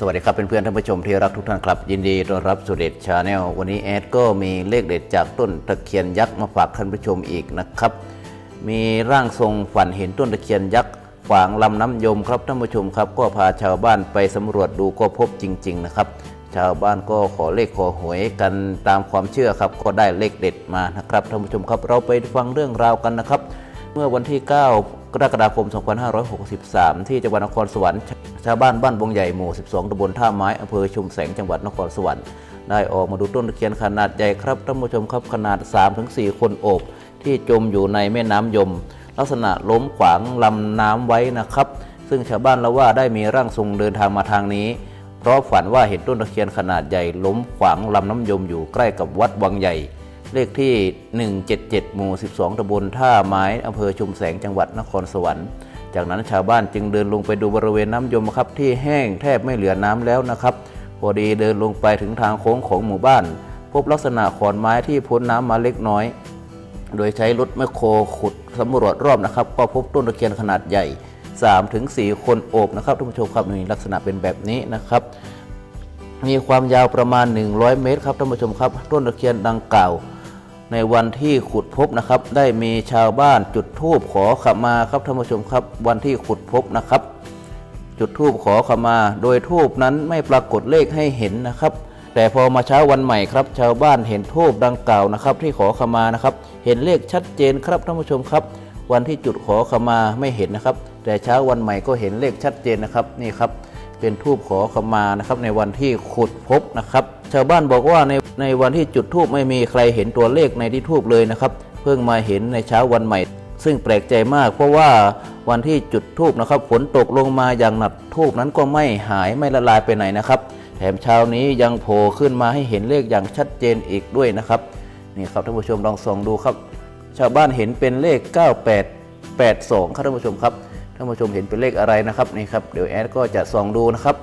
สวัสดีครับเพื่อนๆท่านผู้ชมที่รักทุกท่านครับ ยินดีต้อนรับสู่เด็ดชาแนลวันนี้แอดก็มีเลขเด็ดจากต้นตะเคียนยักษ์มาฝากท่านผู้ชมอีกนะครับ มีร่างทรงฝันเห็นต้นตะเคียนยักษ์ขวางลำน้ำยมครับท่านผู้ชมครับ ก็พาชาวบ้านไปสำรวจดูก็พบจริง ๆ นะครับ ชาวบ้านก็ขอเลขขอหวยกันตามความเชื่อครับ ก็ได้เลขเด็ดมานะครับท่านผู้ชมครับ เราไปฟังเรื่องราวกันนะครับ เมื่อวันที่ 9 กรกฎาคม 2563 ที่จังหวัดนครสวรรค์ ชาวบ้านบ้านบงใหญ่หมู่ 12ตำบลท่าไม้อำเภอชุมแสงจังหวัดนครสวรรค์ได้ออกมาดูต้นตะเคียนขนาดใหญ่ครับท่านผู้ชมครับขนาด 3-4 คนโอบ ที่จมอยู่ในแม่น้ำยม ลักษณะล้มขวางลำน้ำไว้นะครับ ซึ่งชาวบ้านล่าว่าได้มีร่างทรงเดินทางมาทางนี้ เพราะฝันว่าเห็นต้นตะเคียนขนาดใหญ่ล้มขวางลำน้ำยมอยู่ใกล้กับวัดวังใหญ่ เลขที่ 177 หมู่ 12ตำบลท่าไม้อำเภอชุมแสงจังหวัดนครสวรรค์ จากนั้นชาวบ้านจึงเดินลงไปดูบริเวณน้ำยมครับที่แห้งแทบไม่เหลือน้ำแล้วนะครับ พอดีเดินลงไปถึงทางโค้งของหมู่บ้าน พบลักษณะขอนไม้ที่พ้นน้ำมาเล็กน้อย โดยใช้รถแมคโครขุดสำรวจรอบนะครับ ก็พบต้นตะเคียนขนาดใหญ่ 3-4ถึง4คนโอบนะครับท่านผู้ชมครับนี่ลักษณะเป็นแบบนี้นะครับ มีความยาวประมาณ 100 เมตรครับท่านผู้ชมครับ ต้นตะเคียนดังกล่าว ในวันที่ขุดพบนะครับ ได้มีชาวบ้านจุดธูปขอขมาครับท่านผู้ชมครับ วันที่ขุดพบนะครับ จุดธูปขอขมา โดยธูปนั้นไม่ปรากฏเลขให้เห็นนะครับ แต่พอมาเช้าวันใหม่ครับ ชาวบ้านเห็นธูปดังกล่าวนะครับ ที่ขอขมานะครับ เห็นเลขชัดเจนครับท่านผู้ชมครับ วันที่จุดขอขมาไม่เห็นนะครับ แต่เช้าวันใหม่ก็เห็นเลขชัดเจนนะครับนี่ครับ เป็นทูบขอขมานะครับในวันที่ขุดพบนะครับ ชาวบ้านบอกว่าในในวันที่จุดทูบไม่มีใครเห็นตัวเลขในที่ทูบเลยนะครับ เพิ่งมาเห็นในเช้าวันใหม่ ซึ่งแปลกใจมาก เพราะว่าวันที่จุดทูบนะครับฝนตกลงมาอย่างหนักทูบนั้นก็ไม่หายไม่ละลายไปไหนนะครับแถมเช้านี้ยังโผล่ขึ้นมาให้เห็นเลขอย่างชัดเจนอีกด้วยนะครับนี่ครับท่านผู้ชมลองส่องดูครับ ชาวบ้านเห็นเป็นเลข 9882 ครับท่านผู้ชมครับ ท่านผู้ชมเห็นเป็นเลขอะไรนะครับนี่ครับเดี๋ยวแอดก็จะส่องดูนะครับ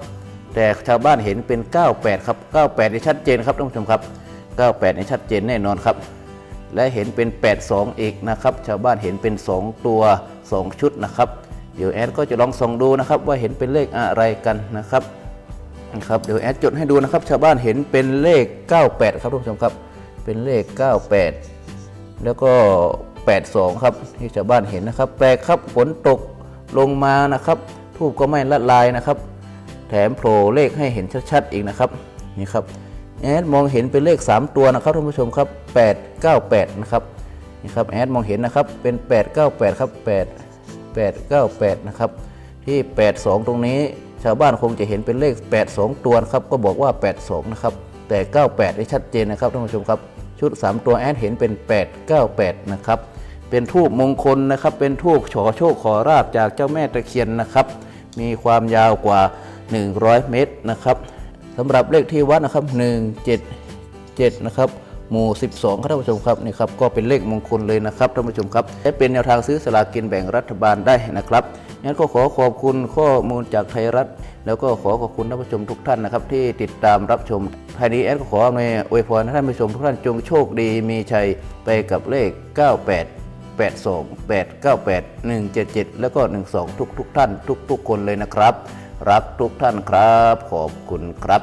แต่ชาวบ้านเห็นเป็น 98 ครับ 98นี่ชัดเจนครับท่านผู้ชมครับ 98นี่ชัดเจนแน่นอนครับ และเห็นเป็น 82 อีกนะครับ ชาวบ้านเห็นเป็น 2 ตัว 2 ชุดนะครับ เดี๋ยวแอดก็จะลองส่องดูนะครับ ว่าเห็นเป็นเลขอะไรกันนะครับนะครับเดี๋ยวแอดจดให้ดูนะครับ ชาวบ้านเห็นเป็นเลข 98 ครับทุกผู้ชมครับ เป็นเลข 98 แล้วก็ 82 ครับที่ชาวบ้านเห็นนะครับ แปลกครับฝนตก ลงมานะครับ ทูบก็ไม่ละลายนะครับ แถมโผล่เลขให้เห็นชัดๆอีกนะครับนี่ครับแอดมองเห็นเป็นเลข 3 ตัวนะครับท่านผู้ชมครับ 898 นะครับนี่ครับแอดมองเห็นนะครับเป็น 898 ครับ 8 898 นะครับที่ 82 ตรงนี้ชาวบ้านคงจะเห็นเป็นเลข 82 ตัวนะครับก็บอกว่า 82 นะครับแต่ 98 ได้ชัดเจนนะครับท่านผู้ชมครับชุด 3 ตัวแอดเห็นเป็น 898 นะครับ เป็นทูบมงคลนะครับ เป็นทูบขอโชคขอราบจากเจ้าแม่ตะเคียนนะครับ มีความยาวกว่า 100 เมตรนะครับสำหรับเลขที่วัดนะครับ 177 นะครับหมู่ 12ครับท่านผู้ชมครับนี่ครับก็เป็นเลขมงคลเลยนะครับท่านผู้ชมครับและเป็นแนวทางซื้อสลากกินแบ่งรัฐบาลได้นะครับงั้นก็ขอขอบคุณข้อมูลจากไทยรัฐ แล้วก็ขอขอบคุณท่านผู้ชมทุกท่านนะครับ ที่ติดตามรับชมภายนี้แอดก็ขออำนวยอวยพรท่านผู้ชมทุกท่านจงโชคดีมีชัยไปกับเลข 98 82 898 177 แล้วก็ 12 ทุกทุกท่านทุกๆคนเลยนะครับ รักทุกท่านครับ ขอบคุณครับ